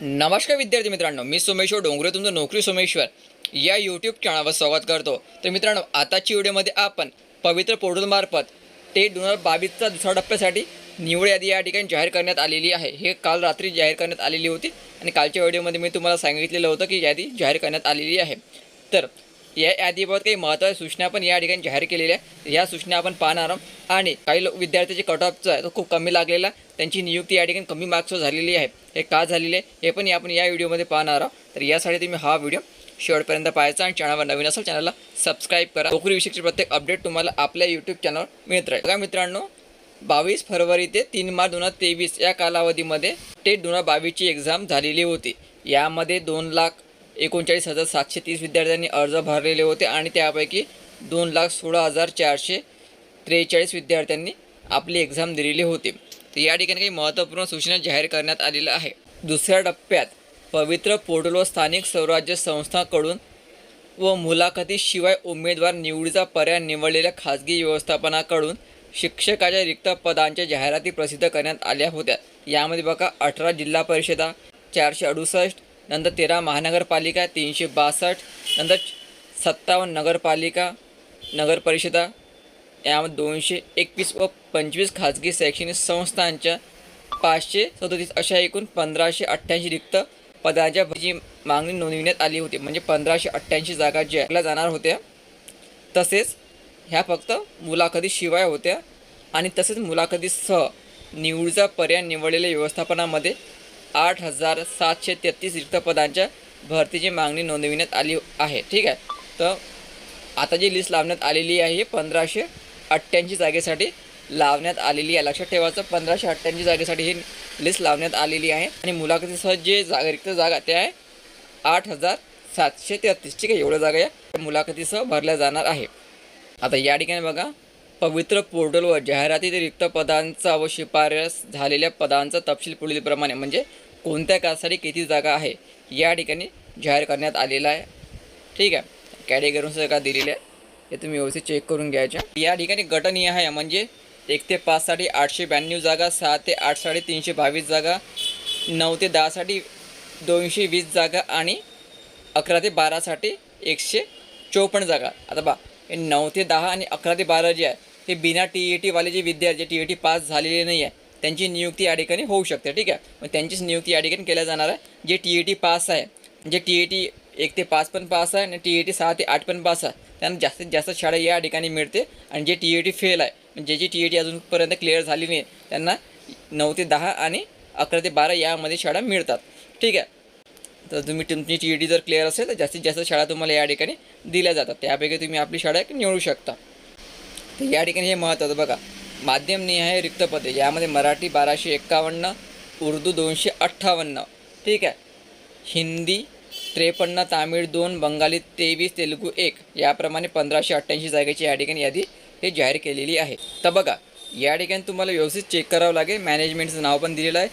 नमस्कार विद्यार्थी मित्रांनो मी सोमेश्वर डोंगरे तुमचं नोकरी सोमेश्वर. या यूट्यूब चॅनलवर स्वागत करतो. तर मित्रांनो आताच्या व्हिडिओमध्ये आपण पवित्र पोर्टलमार्फत टेट दोन हजार बावीसचा दुसऱ्या टप्प्यासाठी निवड यादी या ठिकाणी जाहीर करण्यात आलेली आहे. हे काल रात्री जाहीर करण्यात आलेली होती आणि कालच्या व्हिडिओमध्ये मी तुम्हाला सांगितलेलं होतं की यादी जाहीर करण्यात आलेली आहे. तर या यादीबाबत काही महत्त्वाच्या सूचना पण या ठिकाणी जाहीर केलेल्या आहेत. या सूचना आपण पाहणार आहोत. आणि काही लोक विद्यार्थ्याचे कट ऑफचा आहे तो खूप कमी लागलेला. त्यांची नियुक्ती या ठिकाणी कमी मार्क्सवर झालेली आहे. हे का झालेले आहे? हे पण आपण या व्हिडिओमध्ये पाहणार आहोत. तर यासाठी तुम्ही हा व्हिडिओ शेवटपर्यंत पाहायचा आणि चॅनलवर नवीन असेल चॅनलला सबस्क्राईब करा. नोकरीविषयीची प्रत्येक अपडेट तुम्हाला आपल्या यूट्यूब चॅनलवर मिळत राहील. बघा मित्रांनो बावीस फरवरी ते तीन मार्च दोन हजार तेवीस या कालावधीमध्ये टेट दोन हजार बावीसची एक्झाम झालेली होती. यामध्ये दोन लाख एकोणचाळीस हजार सातशे तीस विद्यार्थ्यांनी अर्ज भरलेले होते आणि त्यापैकी दोन लाख सोळा हजार चारशे त्रेचाळीस विद्यार्थ्यांनी आपली एक्झाम दिलेली होती. तर या ठिकाणी काही महत्त्वपूर्ण सूचना जाहीर करण्यात आलेल्या आहे दुसऱ्या टप्प्यात पवित्र पोर्टल व स्थानिक स्वराज्य संस्थांकडून व मुलाखतीशिवाय उमेदवार निवडीचा पर्याय निवडलेल्या खाजगी व्यवस्थापनाकडून शिक्षकाच्या रिक्त पदांच्या जाहिराती प्रसिद्ध करण्यात आल्या होत्या. यामध्ये बघा अठरा जिल्हा परिषदा चारशे अडुसष्ट नंतर तेरा महानगरपालिका तीनशे बासष्ट नंतर सत्तावन्न नगरपालिका नगरपरिषदा यामध्ये दोनशे एकवीस व पंचवीस खाजगी शैक्षणिक संस्थांच्या पाचशे सदोतीस अशा एकूण पंधराशे अठ्ठ्याऐंशी रिक्त पदाच्या जी मागणी नोंदविण्यात आली होती. म्हणजे पंधराशे अठ्ठ्याऐंशी जागा ज्या जाणार होत्या तसेच ह्या फक्त मुलाखतीशिवाय होत्या आणि तसेच मुलाखतीसह निवडीचा पर्याय निवडलेल्या व्यवस्थापनामध्ये आठ हजार सातशे तेहतीस रिक्त पदांच्या भरतीची मागणी नोंदविण्यात आली आहे. ठीक आहे? तर आता जी लिस्ट लावण्यात आलेली आहे ही पंधराशे अठ्ठ्याऐंशी जागेसाठी लावण्यात आलेली आहे. लक्षात ठेवायचं पंधराशे अठ्ठ्याऐंशी जागेसाठी ही लिस्ट लावण्यात आलेली आहे. आणि मुलाखतीसह जे जागा रिक्त जागा त्या आहे आठ हजार सातशे तेहतीस. ठीक आहे? एवढ्या जागा या मुलाखतीसह भरल्या जाणार आहे. आता या ठिकाणी बघा पवित्र पोर्टलवर जाहिरातीत रिक्त पदांचा व शिफारस झालेल्या पदांचा तपशील पुढीलप्रमाणे म्हणजे कोणत्या कासाठी किती जागा आहे या ठिकाणी जाहीर करण्यात आलेला आहे. ठीक आहे. कॅटेगरीनुसार का दिलेलं आहे हे तुम्ही व्यवस्थित चेक करून घ्यायच्या. या ठिकाणी गटनीय आहे म्हणजे एक ते पाचसाठी आठशे ब्याण्णव जागा सहा ते आठसाठी तीनशे बावीस जागा नऊ ते दहासाठी दोनशे वीस जागा आणि अकरा ते बारासाठी एकशे चोपन्न जागा. आता बा हे नऊ ते दहा आणि अकरा ते बारा जे आहे हे बिना टी ई टीवाले जे विद्यार्थी टी ई टी पास झालेले नाही आहे त्यांची नियुक्ती या ठिकाणी होऊ शकते ठीक आहे? मग त्यांचीच नियुक्ती या ठिकाणी केल्या जाणार आहे. जे टी ई टी पास आहे जे टी ई टी एक ते पाच पण पास आहे आणि टी ई टी सहा ते आठ पण पास आहे त्यांना जास्तीत जास्त शाळा या ठिकाणी मिळते आणि जे टी ई टी फेल आहे म्हणजे जी टी ई टी अजूनपर्यंत क्लिअर झाली नाही त्यांना नऊ ते दहा आणि अकरा ते बारा यामध्ये शाळा मिळतात ठीक आहे? तर तुम्ही तुमची टी ई टी जर क्लिअर असेल तर जास्तीत जास्त शाळा तुम्हाला या ठिकाणी दिल्या जातात. त्यापैकी तुम्ही आपली शाळा एक निवडू शकता. तर या ठिकाणी हे महत्त्वाचं बघा. माध्यम निहाय रिक्त पदे यामध्ये मराठी बाराशे एक्कावन्न उर्दू दोनशे अठ्ठावन्न. ठीक आहे? हिंदी त्रेपन्न तामिळ दोन बंगाली तेवीस तेलुगू एक. याप्रमाणे पंधराशे अठ्ठ्याऐंशी जागेची या ठिकाणी यादी हे जाहीर केलेली आहे. तर बघा या ठिकाणी तुम्हाला व्यवस्थित चेक करावं लागेल. मॅनेजमेंटचं नाव पण दिलेलं आहे.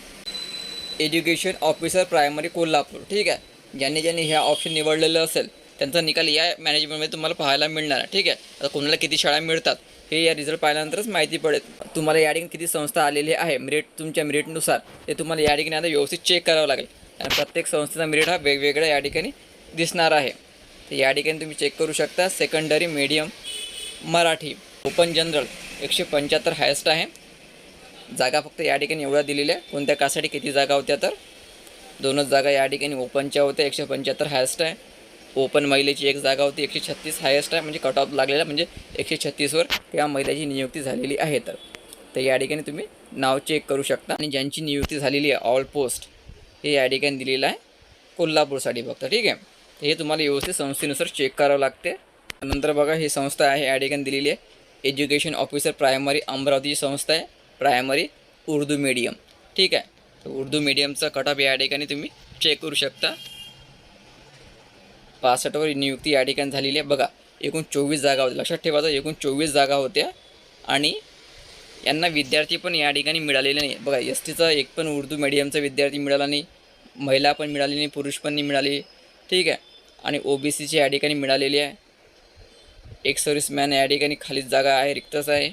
Education officer primary Kolhapur. ठीक आहे? ज्यांनी ज्यांनी ह्या ऑप्शन निवडलेलं असेल त्यांचा निकाल या मॅनेजमेंटमध्ये तुम्हाला पाहायला मिळणार ठीक आहे? आता कोणाला किती शाळा मिळतात हे या रिझल्ट पाहिल्यानंतरच माहिती पडेल. तुम्हाला या ठिकाणी किती संस्था आलेली आहे मेरिट तुमच्या मेरिटनुसार ते तुम्हाला या ठिकाणी आता व्यवस्थित चेक करावं लागेल. आणि प्रत्येक संस्थेचा मेरिट हा वेगवेगळा या ठिकाणी दिसणार आहे. तर या ठिकाणी तुम्ही चेक करू शकता secondary medium Marathi open general एकशे पंच्याहत्तर हायस्ट आहे. जागा फक्त या ठिकाणी एवढ्या दिलेल्या आहे कोणत्या कासाठी किती जागा होत्या तर? दोनच जागा या ठिकाणी ओपनच्या होत्या एकशे पंच्याहत्तर हायस्ट आहे. ओपन महिलेची एक जागा होती एकशे छत्तीस हायेस्ट आहे म्हणजे कट ऑफ लागलेला म्हणजे एकशे छत्तीसवर त्या महिलाची नियुक्ती झालेली आहे तर. तर या ठिकाणी तुम्ही नाव चेक करू शकता. आणि ज्यांची नियुक्ती झालेली आहे ऑल पोस्ट हे या ठिकाणी दिलेलं आहे कोल्हापूरसाठी फक्त ठीक आहे? हे तुम्हाला व्यवस्थित संस्थेनुसार चेक करावं लागते. नंतर बघा ही संस्था आहे या ठिकाणी दिलेली आहे. एज्युकेशन ऑफिसर प्रायमरी अमरावतीची संस्था आहे प्रायमरी उर्दू मीडियम ठीक आहे? तर उर्दू मीडियमचा कटअप या ठिकाणी तुम्ही चेक करू शकता. पासष्टवर नियुक्ती या ठिकाणी झालेली आहे. बघा एकूण चोवीस जागा होत्या. लक्षात ठेवायचं एकूण चोवीस जागा होत्या आणि यांना विद्यार्थी पण या ठिकाणी मिळालेले नाही बघा एस टीचा एक पण उर्दू मिडियमचा विद्यार्थी मिळाला नाही महिला पण मिळाली नाही पुरुष पण नाही मिळाले. ठीक आहे? आणि ओ बी सीची या ठिकाणी मिळालेली आहे. एक सर्व्हिसमॅन या ठिकाणी खालीच जागा आहे रिक्तच आहे.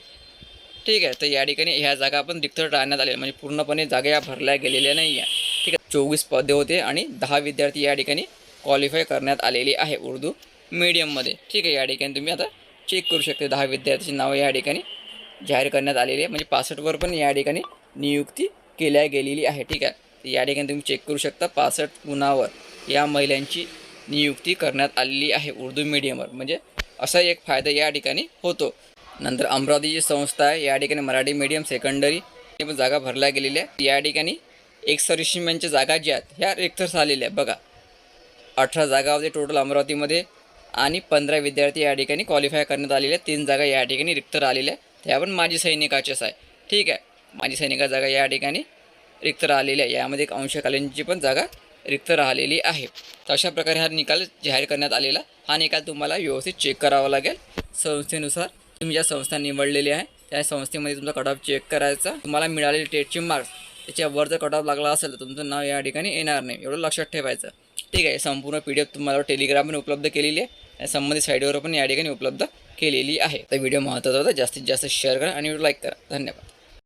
ठीक आहे? तर या ठिकाणी ह्या जागा पण रिक्त राहण्यात आल्या. म्हणजे पूर्णपणे जागा या भरल्या गेलेल्या नाही आहे ठीक आहे? चोवीस पदे होते आणि दहा विद्यार्थी या ठिकाणी क्वालिफाय करण्यात आलेली आहे उर्दू मीडियममध्ये ठीक आहे या ठिकाणी तुम्ही आता चेक करू शकते. दहा विद्यार्थ्यांची नावं या ठिकाणी जाहीर करण्यात आलेली आहे. म्हणजे पासष्टवर पण या ठिकाणी नियुक्ती केल्या गेलेली आहे. ठीक आहे या ठिकाणी तुम्ही चेक करू शकता. पासष्ट गुणावर या महिलांची नियुक्ती करण्यात आलेली आहे उर्दू मीडियमवर म्हणजे असा एक फायदा या ठिकाणी होतो. नंतर अमरावती जी संस्था आहे. या ठिकाणी मराठी मीडियम सेकंडरी पण जागा भरल्या गेलेल्या आहेत. या ठिकाणी एक जागा ज्या आहेत ह्या रिक्त आलेल्या आहेत. बघा अठरा जागा होते टोटल अमरावतीमध्ये आणि पंधरा विद्यार्थी या ठिकाणी क्वालिफाय करण्यात आलेले आहेत. तीन जागा या ठिकाणी रिक्त राहिलेल्या आहेत. त्या पण माजी सैनिकाच्याच आहे. ठीक आहे. माजी सैनिका जागा या ठिकाणी रिक्त राहिलेल्या आहे यामध्ये एक अंशकालीनची पण जागा रिक्त राहिलेली आहे. तर अशा प्रकारे हा निकाल जाहीर करण्यात आलेला हा निकाल तुम्हाला व्यवस्थित चेक करावा लागेल. संस्थेनुसार तुम्ही ज्या संस्था निवडलेली आहे त्या संस्थेमध्ये तुमचा कट ऑफ चेक करायचा. तुम्हाला मिळालेले टेटचे मार्क्स त्याच्यावर जर कट ऑफ लागला असेल तर तुमचं नाव या ठिकाणी येणार नाही. एवढं लक्षात ठेवायचं. ठीक आहे संपूर्ण पी डी एफ तुम्हाला टेलिग्रामने उपलब्ध केलेली आहे. संबंधित साईडवर पण या ठिकाणी उपलब्ध केलेली आहे. तर व्हिडिओ महत्त्वाचा होता. जास्तीत जास्त शेअर करा आणि लाईक करा. धन्यवाद.